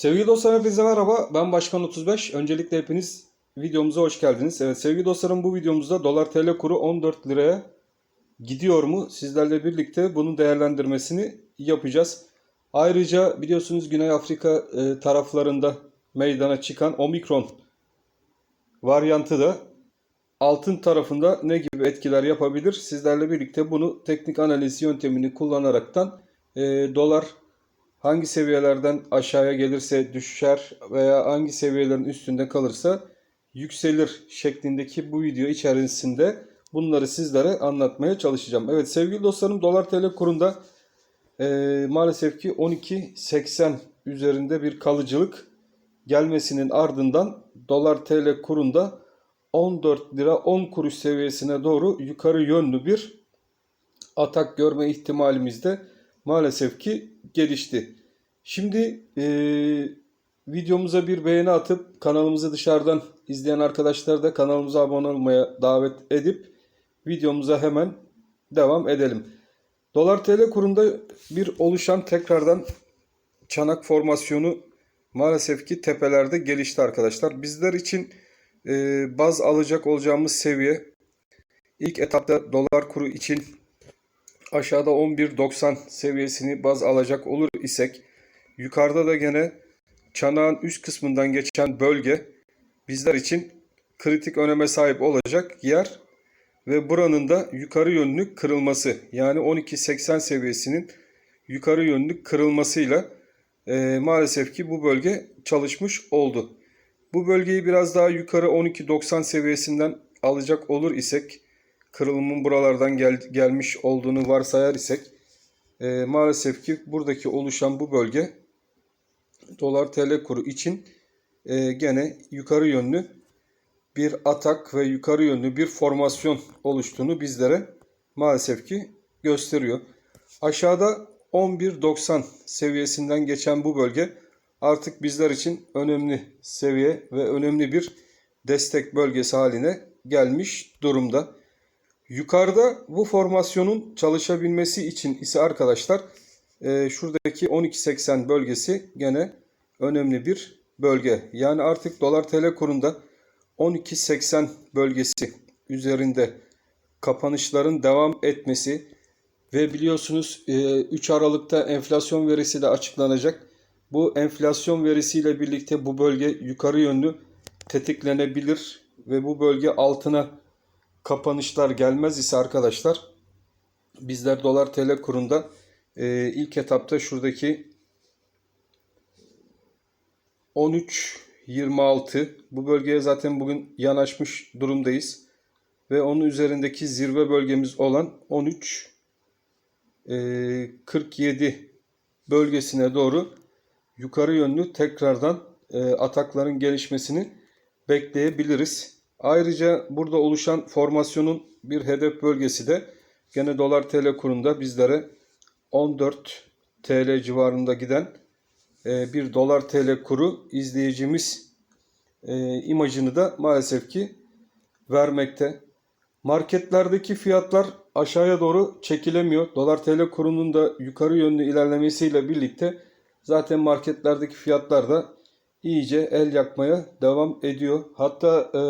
Sevgili dostlarım hepinize merhaba. Ben Başkan 35. Öncelikle hepiniz videomuza hoş geldiniz. Evet sevgili dostlarım bu videomuzda dolar TL kuru 14 liraya gidiyor mu? Sizlerle birlikte bunun değerlendirmesini yapacağız. Ayrıca biliyorsunuz Güney Afrika e, taraflarında meydana çıkan Omikron varyantı da altın tarafında ne gibi etkiler yapabilir? Sizlerle birlikte bunu teknik analiz yöntemini kullanaraktan e, dolar hangi seviyelerden aşağıya gelirse düşer veya hangi seviyelerin üstünde kalırsa yükselir şeklindeki bu video içerisinde bunları sizlere anlatmaya çalışacağım. Evet sevgili dostlarım dolar TL kurunda e, maalesef ki 12.80 üzerinde bir kalıcılık gelmesinin ardından dolar TL kurunda 14 lira 10 kuruş seviyesine doğru yukarı yönlü bir atak görme ihtimalimiz de maalesef ki gelişti. Şimdi e, videomuza bir beğeni atıp kanalımızı dışarıdan izleyen arkadaşlar da kanalımıza abone olmaya davet edip videomuza hemen devam edelim. Dolar TL kurunda bir oluşan tekrardan çanak formasyonu maalesef ki tepelerde gelişti arkadaşlar. Bizler için e, baz alacak olacağımız seviye ilk etapta dolar kuru için aşağıda 11.90 seviyesini baz alacak olur isek yukarıda da gene çanağın üst kısmından geçen bölge bizler için kritik öneme sahip olacak yer ve buranın da yukarı yönlü kırılması yani 12.80 seviyesinin yukarı yönlü kırılmasıyla e, maalesef ki bu bölge çalışmış oldu. Bu bölgeyi biraz daha yukarı 12.90 seviyesinden alacak olur isek kırılımın buralardan gel, gelmiş olduğunu varsayar isek e, maalesef ki buradaki oluşan bu bölge dolar TL kuru için e, gene yukarı yönlü bir atak ve yukarı yönlü bir formasyon oluştuğunu bizlere maalesef ki gösteriyor. Aşağıda 11.90 seviyesinden geçen bu bölge artık bizler için önemli seviye ve önemli bir destek bölgesi haline gelmiş durumda. Yukarıda bu formasyonun çalışabilmesi için ise arkadaşlar e, şuradaki 12.80 bölgesi gene önemli bir bölge. Yani artık dolar TL kurunda 12.80 bölgesi üzerinde kapanışların devam etmesi ve biliyorsunuz 3 Aralık'ta enflasyon verisi de açıklanacak. Bu enflasyon verisiyle birlikte bu bölge yukarı yönlü tetiklenebilir ve bu bölge altına kapanışlar gelmez ise arkadaşlar bizler dolar TL kurunda e, ilk etapta şuradaki 13.26 bu bölgeye zaten bugün yanaşmış durumdayız ve onun üzerindeki zirve bölgemiz olan 13 e, 47 bölgesine doğru yukarı yönlü tekrardan e, atakların gelişmesini bekleyebiliriz. Ayrıca burada oluşan formasyonun bir hedef bölgesi de gene dolar TL kurunda bizlere 14 TL civarında giden e, bir dolar TL kuru izleyicimiz e, imajını da maalesef ki vermekte. Marketlerdeki fiyatlar aşağıya doğru çekilemiyor. Dolar TL kurunun da yukarı yönlü ilerlemesiyle birlikte zaten marketlerdeki fiyatlar da iyice el yakmaya devam ediyor. Hatta e,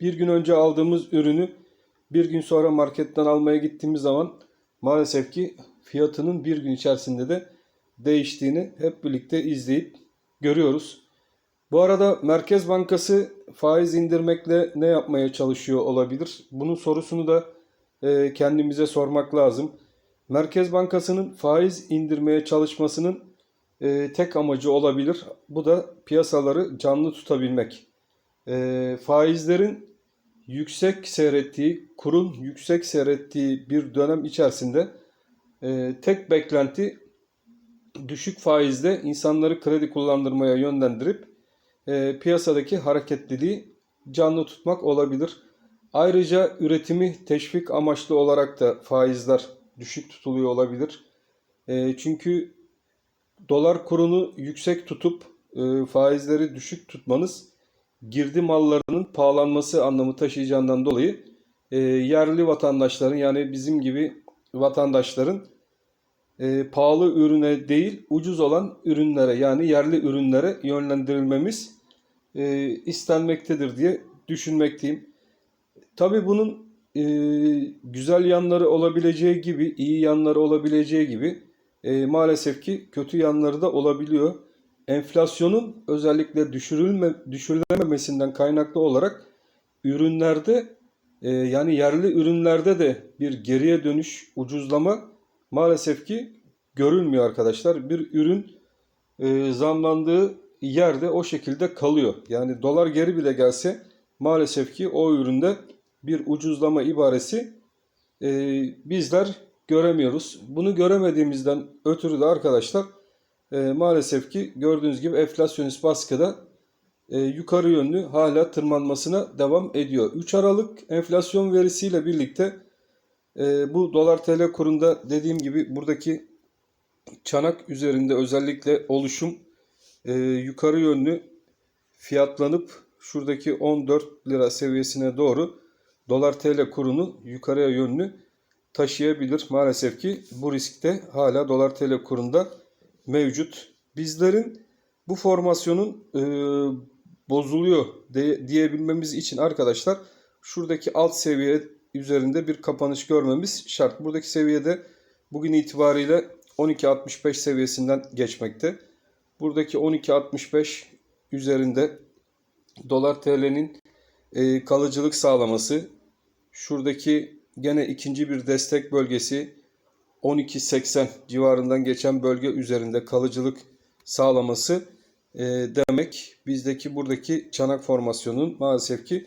bir gün önce aldığımız ürünü bir gün sonra marketten almaya gittiğimiz zaman maalesef ki fiyatının bir gün içerisinde de değiştiğini hep birlikte izleyip görüyoruz. Bu arada Merkez Bankası faiz indirmekle ne yapmaya çalışıyor olabilir? Bunun sorusunu da e, kendimize sormak lazım. Merkez Bankası'nın faiz indirmeye çalışmasının e, tek amacı olabilir. Bu da piyasaları canlı tutabilmek. E, faizlerin yüksek seyrettiği, kurun yüksek seyrettiği bir dönem içerisinde e, tek beklenti düşük faizle insanları kredi kullandırmaya yönlendirip e, piyasadaki hareketliliği canlı tutmak olabilir. Ayrıca üretimi teşvik amaçlı olarak da faizler düşük tutuluyor olabilir. E, çünkü dolar kurunu yüksek tutup e, faizleri düşük tutmanız girdi mallarının pahalanması anlamı taşıyacağından dolayı e, yerli vatandaşların yani bizim gibi vatandaşların e, pahalı ürüne değil ucuz olan ürünlere yani yerli ürünlere yönlendirilmemiz e, istenmektedir diye düşünmekteyim. Tabii bunun e, güzel yanları olabileceği gibi, iyi yanları olabileceği gibi e, maalesef ki kötü yanları da olabiliyor. Enflasyonun özellikle düşürülme, düşürülememesinden kaynaklı olarak ürünlerde e, yani yerli ürünlerde de bir geriye dönüş, ucuzlama maalesef ki görülmüyor arkadaşlar. Bir ürün e, zamlandığı yerde o şekilde kalıyor. Yani dolar geri bile gelse maalesef ki o üründe bir ucuzlama ibaresi e, bizler göremiyoruz. Bunu göremediğimizden ötürü de arkadaşlar e, maalesef ki gördüğünüz gibi enflasyonist baskıda e, yukarı yönlü hala tırmanmasına devam ediyor. 3 Aralık enflasyon verisiyle birlikte e, bu dolar TL kurunda dediğim gibi buradaki çanak üzerinde özellikle oluşum e, yukarı yönlü fiyatlanıp şuradaki 14 lira seviyesine doğru dolar TL kurunu yukarıya yönlü taşıyabilir. Maalesef ki bu riskte hala dolar TL kurunda mevcut. Bizlerin bu formasyonun e, bozuluyor de, diyebilmemiz için arkadaşlar şuradaki alt seviye üzerinde bir kapanış görmemiz şart. Buradaki seviyede bugün itibariyle 12.65 seviyesinden geçmekte. Buradaki 12.65 üzerinde dolar TL'nin e, kalıcılık sağlaması. Şuradaki gene ikinci bir destek bölgesi 12.80 civarından geçen bölge üzerinde kalıcılık sağlaması e, demek bizdeki buradaki çanak formasyonun maalesef ki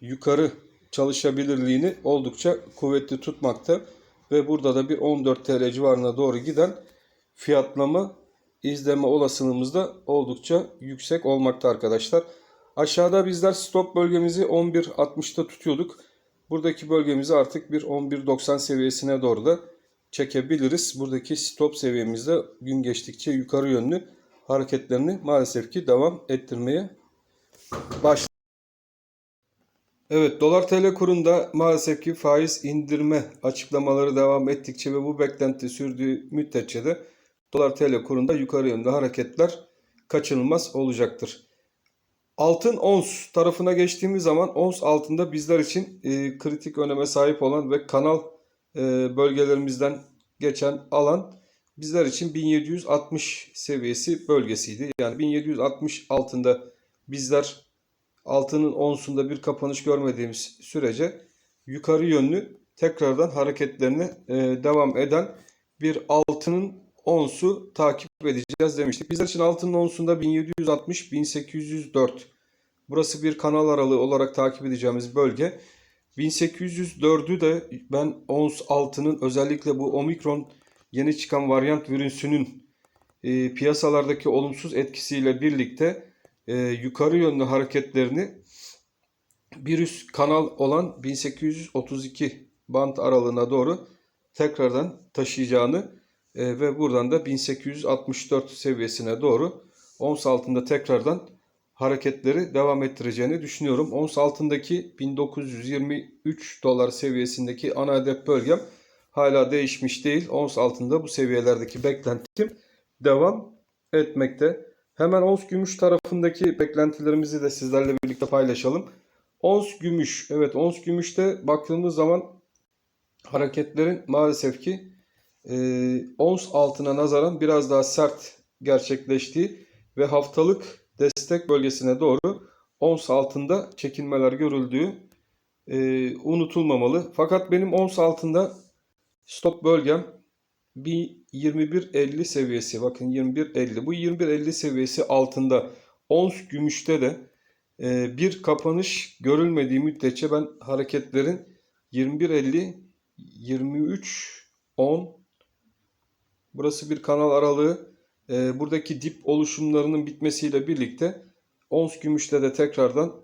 yukarı çalışabilirliğini oldukça kuvvetli tutmakta ve burada da bir 14 TL civarına doğru giden fiyatlama izleme olasılığımız da oldukça yüksek olmakta arkadaşlar. Aşağıda bizler stop bölgemizi 11.60'ta tutuyorduk. Buradaki bölgemizi artık bir 11.90 seviyesine doğru da çekebiliriz. Buradaki stop seviyemizde gün geçtikçe yukarı yönlü hareketlerini maalesef ki devam ettirmeye başladı. Evet dolar TL kurunda maalesef ki faiz indirme açıklamaları devam ettikçe ve bu beklenti sürdüğü müddetçe de dolar TL kurunda yukarı yönde hareketler kaçınılmaz olacaktır. Altın ons tarafına geçtiğimiz zaman ons altında bizler için e, kritik öneme sahip olan ve kanal e, bölgelerimizden geçen alan bizler için 1760 seviyesi bölgesiydi. Yani 1760 altında bizler altının onsunda bir kapanış görmediğimiz sürece yukarı yönlü tekrardan hareketlerine e, devam eden bir altının onsu takip edeceğiz demiştik. Bizler için altının onsunda 1760-1804 burası bir kanal aralığı olarak takip edeceğimiz bölge. 1804'ü de ben ons altının özellikle bu omikron yeni çıkan varyant virüsünün e, piyasalardaki olumsuz etkisiyle birlikte e, yukarı yönlü hareketlerini bir üst kanal olan 1832 bant aralığına doğru tekrardan taşıyacağını e, ve buradan da 1864 seviyesine doğru ons altında tekrardan hareketleri devam ettireceğini düşünüyorum. Ons altındaki 1923 dolar seviyesindeki ana hedef bölgem hala değişmiş değil. Ons altında bu seviyelerdeki beklentim devam etmekte. Hemen ons gümüş tarafındaki beklentilerimizi de sizlerle birlikte paylaşalım. Ons gümüş. Evet ons gümüşte baktığımız zaman hareketlerin maalesef ki e, ons altına nazaran biraz daha sert gerçekleştiği ve haftalık destek bölgesine doğru ons altında çekilmeler görüldüğü e, unutulmamalı. Fakat benim ons altında stop bölgem bir 21.50 seviyesi. Bakın 21.50. Bu 21.50 seviyesi altında ons gümüşte de e, bir kapanış görülmediği müddetçe ben hareketlerin 21.50 23 10 burası bir kanal aralığı e, buradaki dip oluşumlarının bitmesiyle birlikte ons gümüşte de tekrardan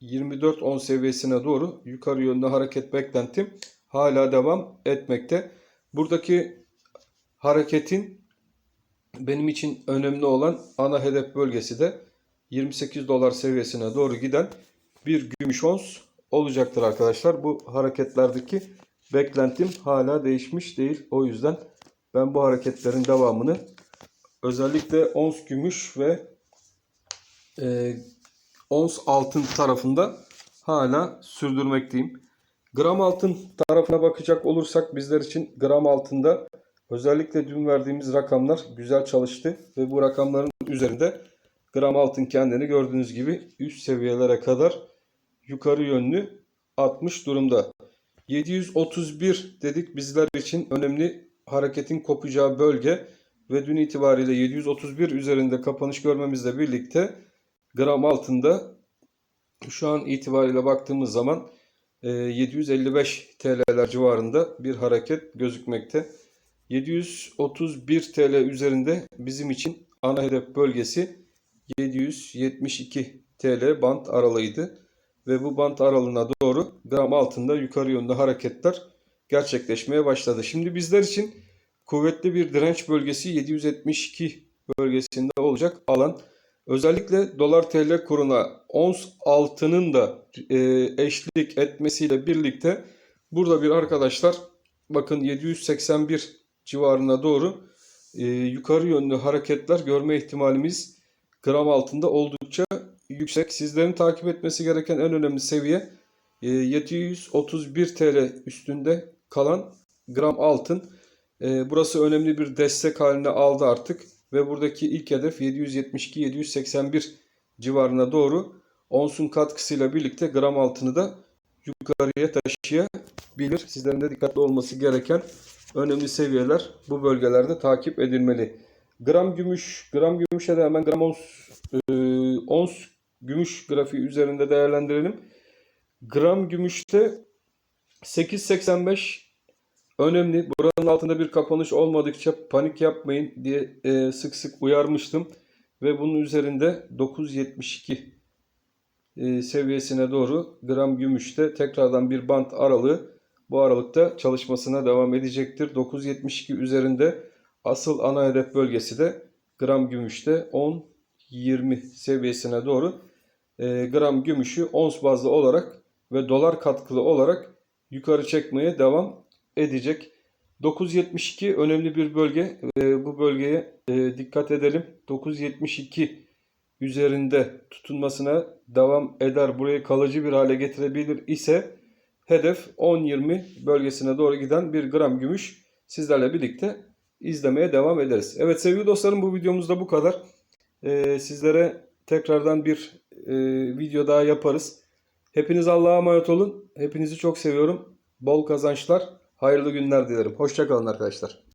24-10 seviyesine doğru yukarı yönde hareket beklentim hala devam etmekte. Buradaki hareketin benim için önemli olan ana hedef bölgesi de 28 dolar seviyesine doğru giden bir gümüş ons olacaktır arkadaşlar. Bu hareketlerdeki beklentim hala değişmiş değil. O yüzden ben bu hareketlerin devamını özellikle ons gümüş ve e, ons altın tarafında hala sürdürmekteyim. Gram altın tarafına bakacak olursak bizler için gram altında özellikle dün verdiğimiz rakamlar güzel çalıştı ve bu rakamların üzerinde gram altın kendini gördüğünüz gibi üst seviyelere kadar yukarı yönlü atmış durumda. 731 dedik bizler için önemli hareketin kopacağı bölge ve dün itibariyle 731 üzerinde kapanış görmemizle birlikte gram altında şu an itibariyle baktığımız zaman 755 TL'ler civarında bir hareket gözükmekte. 731 TL üzerinde bizim için ana hedef bölgesi 772 TL bant aralığıydı. Ve bu bant aralığına doğru gram altında yukarı yönde hareketler gerçekleşmeye başladı. Şimdi bizler için kuvvetli bir direnç bölgesi 772 bölgesinde olacak alan. Özellikle dolar TL kuruna ons altının da e, eşlik etmesiyle birlikte burada bir arkadaşlar bakın 781 civarına doğru e, yukarı yönlü hareketler görme ihtimalimiz gram altında oldukça yüksek. Sizlerin takip etmesi gereken en önemli seviye e, 731 TL üstünde kalan gram altın. E, burası önemli bir destek haline aldı artık ve buradaki ilk hedef 772-781 civarına doğru onsun katkısıyla birlikte gram altını da yukarıya taşıyabilir. Sizlerin de dikkatli olması gereken önemli seviyeler bu bölgelerde takip edilmeli. Gram gümüş, gram gümüşe de hemen gram ons, e, ons gümüş grafiği üzerinde değerlendirelim. Gram gümüşte 8.85 önemli. Buranın altında bir kapanış olmadıkça panik yapmayın diye e, sık sık uyarmıştım. Ve bunun üzerinde 9.72 e, seviyesine doğru gram gümüşte tekrardan bir bant aralığı bu aralıkta çalışmasına devam edecektir. 9.72 üzerinde asıl ana hedef bölgesi de gram gümüşte 10-20 seviyesine doğru e, gram gümüşü ons bazlı olarak ve dolar katkılı olarak yukarı çekmeye devam edecek. 9.72 önemli bir bölge. E, bu bölgeye e, dikkat edelim. 9.72 üzerinde tutunmasına devam eder. Burayı kalıcı bir hale getirebilir ise hedef 10.20 bölgesine doğru giden bir gram gümüş sizlerle birlikte izlemeye devam ederiz. Evet sevgili dostlarım bu videomuzda bu kadar. Ee, sizlere tekrardan bir e, video daha yaparız. Hepiniz Allah'a emanet olun. Hepinizi çok seviyorum. Bol kazançlar, hayırlı günler dilerim. Hoşçakalın arkadaşlar.